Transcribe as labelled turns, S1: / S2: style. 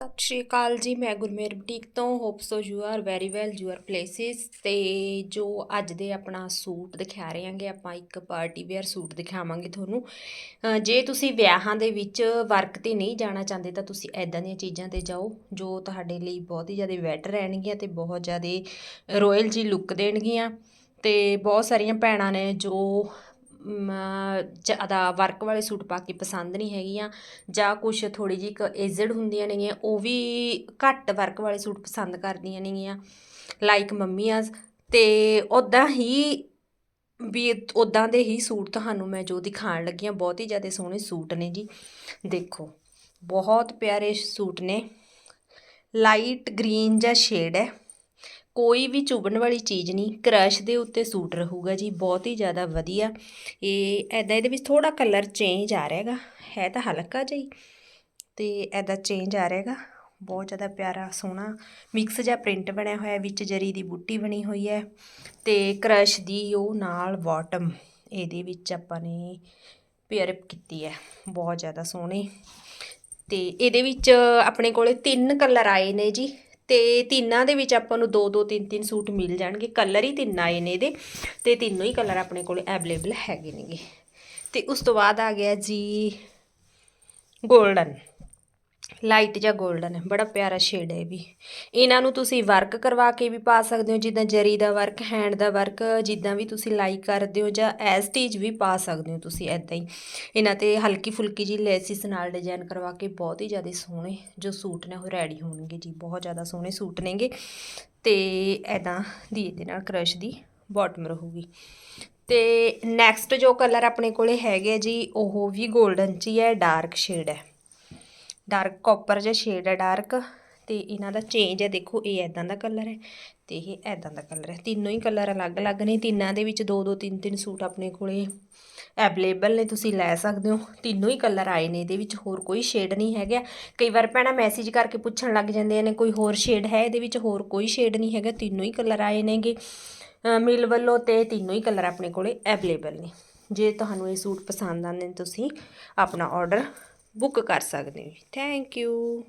S1: ਸਤਿ ਸ਼੍ਰੀ ਅਕਾਲ ਜੀ, ਮੈਂ ਗੁਰਮੇਰ ਬੁਟੀਕ ਤੋਂ hope so you are very well your places ਤੇ ਜੋ ਅੱਜ ਦੇ ਆਪਣਾ ਸੂਟ ਦਿਖਾ ਰਹੇ ਹਾਂਗੇ, ਆਪਾਂ ਇੱਕ ਪਾਰਟੀ ਵੇਅਰ ਸੂਟ ਦਿਖਾਵਾਂਗੇ ਤੁਹਾਨੂੰ। ਜੇ ਤੁਸੀਂ ਵਿਆਹਾਂ ਦੇ ਵਿੱਚ ਵਰਕ ਤੇ ਨਹੀਂ ਜਾਣਾ ਚਾਹੁੰਦੇ, ਤਾਂ ਤੁਸੀਂ ਐਦਾਂ ਦੀਆਂ ਚੀਜ਼ਾਂ ਤੇ ਜਾਓ, ਜੋ ਤੁਹਾਡੇ ਲਈ ਬਹੁਤ ਹੀ ਜ਼ਿਆਦਾ ਬੈਟਰ ਰਹਿਣਗੀਆਂ ਤੇ ਬਹੁਤ ਜ਼ਿਆਦਾ ਰਾਇਲ ਜੀ ਲੁੱਕ ਦੇਣਗੀਆਂ। ਤੇ ਬਹੁਤ ਸਾਰੀਆਂ ਭੈਣਾਂ ਨੇ ਜੋ ਜ਼ਿਆਦਾ ਵਰਕ ਵਾਲੇ ਸੂਟ ਪਾ ਕੇ ਪਸੰਦ ਨਹੀਂ ਹੈਗੀਆਂ, ਜਾਂ ਕੁਝ ਥੋੜੀ ਜਿਹੀ ਕ ਏਜਡ ਹੁੰਦੀਆਂ ਨੇਗੀਆਂ, ਉਹ ਵੀ ਘੱਟ ਵਰਕ ਵਾਲੇ ਸੂਟ ਪਸੰਦ ਕਰਦੀਆਂ ਨੇਗੀਆਂ ਲਾਈਕ ਮੰਮੀਆਂ ਤੇ ਉਦਾਂ ਹੀ ਵੀ ਉਦਾਂ ਦੇ ਹੀ ਸੂਟ ਤੁਹਾਨੂੰ ਮੈਂ ਜੋ ਦਿਖਾਣ ਲੱਗੀ ਹਾਂ, ਬਹੁਤ ਹੀ ਜ਼ਿਆਦਾ ਸੋਹਣੇ ਸੂਟ ਨੇ ਜੀ। ਦੇਖੋ, ਬਹੁਤ ਪਿਆਰੇ ਸੂਟ ਨੇ। ਲਾਈਟ ਗ੍ਰੀਨ ਜਾਂ ਸ਼ੇਡ ਹੈ। ਕੋਈ ਵੀ ਚੁਭਣ ਵਾਲੀ ਚੀਜ਼ ਨਹੀਂ, ਕ੍ਰਸ਼ ਦੇ ਉੱਤੇ ਸੂਟ ਰਹੂਗਾ ਜੀ, ਬਹੁਤ ਹੀ ਜ਼ਿਆਦਾ ਵਧੀਆ। ਇਹ ਐਦਾਂ ਇਹਦੇ ਵਿੱਚ ਥੋੜਾ ਕਲਰ ਚੇਂਜ ਆ ਰਿਹਾ ਹੈਗਾ, ਹੈ ਤਾਂ ਹਲਕਾ ਜਿਹਾ ਹੀ। ਤੇ ਐਦਾਂ ਚੇਂਜ ਆ ਰਿਹਾ ਹੈਗਾ, ਬਹੁਤ ਜ਼ਿਆਦਾ ਪਿਆਰਾ, ਸੋਹਣਾ ਮਿਕਸ ਜਿਹਾ ਪ੍ਰਿੰਟ ਬਣਿਆ ਹੋਇਆ, ਵਿੱਚ ਜਰੀ ਦੀ ਬੂਟੀ ਬਣੀ ਹੋਈ ਹੈ। ਤੇ ਕ੍ਰਸ਼ ਦੀ ਉਹ ਨਾਲ ਬਾਟਮ ਇਹਦੇ ਵਿੱਚ ਆਪਾਂ ਨੇ ਪੇਅਰ ਕੀਤੀ ਹੈ, ਬਹੁਤ ਜ਼ਿਆਦਾ ਸੋਹਣੇ। ਤੇ ਇਹਦੇ ਵਿੱਚ ਆਪਣੇ ਕੋਲੇ ਤਿੰਨ ਕਲਰ ਆਏ ਨੇ ਜੀ ਤੇ ਤਿੰਨਾਂ ਦੇ ਵਿੱਚ ਆਪਾਂ ਨੂੰ ਦੋ ਦੋ, ਤਿੰਨ ਤਿੰਨ ਸੂਟ ਮਿਲ ਜਾਣਗੇ। ਕਲਰ ਹੀ ਤਿੰਨ ਆਏ ਨੇ ਇਹਦੇ ਤੇ ਤਿੰਨੋਂ ਹੀ ਕਲਰ ਆਪਣੇ ਕੋਲ ਅਵੇਲੇਬਲ ਹੈਗੇ ਨੇਗੇ। ਤੇ ਉਸ ਤੋਂ ਬਾਅਦ ਆ ਗਿਆ ਜੀ 골ਡਨ ਲਾਈਟ ਜਾਂ 골ਡਨ ਹੈ, ਬੜਾ ਪਿਆਰਾ ਸ਼ੇਡ ਹੈ ਇਹ ਵੀ। ਇਹਨਾਂ ਨੂੰ ਤੁਸੀਂ ਵਰਕ ਕਰਵਾ ਕੇ ਵੀ ਪਾ ਸਕਦੇ ਹੋ, ਜਿੱਦਾਂ ਜਰੀ ਦਾ ਵਰਕ ਹੈਂਡ ਦਾ ਵਰਕ ਜਿੱਦਾਂ ਵੀ ਤੁਸੀਂ ਲਾਈਕ ਕਰਦੇ ਹੋ ਜਾਂ ਐਸ ਟੀਜ ਵੀ ਪਾ ਸਕਦੇ ਹੋ ਤੁਸੀਂ ਐਦਾਂ ਹੀ। ਇਹਨਾਂ ਤੇ ਹਲਕੀ ਫੁਲਕੀ ਜੀ ਲੈਸਿਸ ਨਾਲ ਡਿਜ਼ਾਈਨ ਕਰਵਾ ਕੇ ਬਹੁਤ ਹੀ ਜ਼ਿਆਦਾ ਸੋਹਣੇ ਜੋ ਸੂਟ ਨੇ, ਉਹ ਰੈਡੀ ਹੋਣਗੇ ਜੀ, ਬਹੁਤ ਜ਼ਿਆਦਾ ਸੋਹਣੇ ਸੂਟ ਨੇਗੇ। ਤੇ ਐਦਾਂ ਦੀ ਇਹਦੇ ਨਾਲ ਕ੍ਰਸ਼ ਦੀ ਬਾਟਮ ਰਹੂਗੀ। ਤੇ ਨੈਕਸਟ ਜੋ ਕਲਰ ਆਪਣੇ ਕੋਲੇ ਹੈਗੇ ਆ ਜੀ, ਉਹ ਵੀ 골ਡਨ ਚ ਹੀ ਹੈ ਡਾਰਕ ਸ਼ੇਡ ਹੈ। ਡਾਰਕ ਕਾਪਰ ਜਿਹਾ ਸ਼ੇਡ ਹੈ ਡਾਰਕ ਤੇ ਇਹਨਾਂ ਦਾ ਚੇਂਜ ਹੈ ਦੇਖੋ ਇਹ ਐਦਾਂ ਦਾ ਕਲਰ ਹੈ ਤੇ ਇਹ ਐਦਾਂ ਦਾ ਕਲਰ ਹੈ। ਤਿੰਨੋਂ ਹੀ ਕਲਰ ਅਲੱਗ-ਅਲੱਗ ਨੇ, ਤਿੰਨਾਂ ਦੇ ਵਿੱਚ ਦੋ ਦੋ ਤਿੰਨ ਤਿੰਨ ਸੂਟ ਆਪਣੇ ਕੋਲੇ ਅਵੇਲੇਬਲ ਨੇ, ਤੁਸੀਂ ਲੈ ਸਕਦੇ ਹੋ। ਤਿੰਨੋਂ ਹੀ ਕਲਰ ਆਏ ਨੇ ਇਹਦੇ ਵਿੱਚ, ਹੋਰ ਕੋਈ ਸ਼ੇਡ ਨਹੀਂ ਹੈਗਾ। ਕਈ ਵਾਰ ਭੈਣਾਂ ਮੈਸੇਜ ਕਰਕੇ ਪੁੱਛਣ ਲੱਗ ਜਾਂਦੇ ਨੇ, ਕੋਈ ਹੋਰ ਸ਼ੇਡ ਹੈ ਇਹਦੇ ਵਿੱਚ, ਹੋਰ ਕੋਈ ਸ਼ੇਡ ਨਹੀਂ ਹੈਗਾ, ਤਿੰਨੋਂ ਹੀ ਕਲਰ ਆਏ ਨੇਗੇ। ਮਿਲ ਵੱਲੋਂ ਤੇ ਤਿੰਨੋਂ ਹੀ ਕਲਰ ਆਪਣੇ ਕੋਲੇ ਅਵੇਲੇਬਲ ਨੇ। ਜੇ ਤੁਹਾਨੂੰ ਇਹ ਸੂਟ ਪਸੰਦ ਆਉਂਦੇ ਨੇ, ਤੁਸੀਂ ਆਪਣਾ ਆਰਡਰ ਬੁੱਕ ਕਰ ਸਕਦੇ ਹੋ ਥੈਂਕ ਯੂ।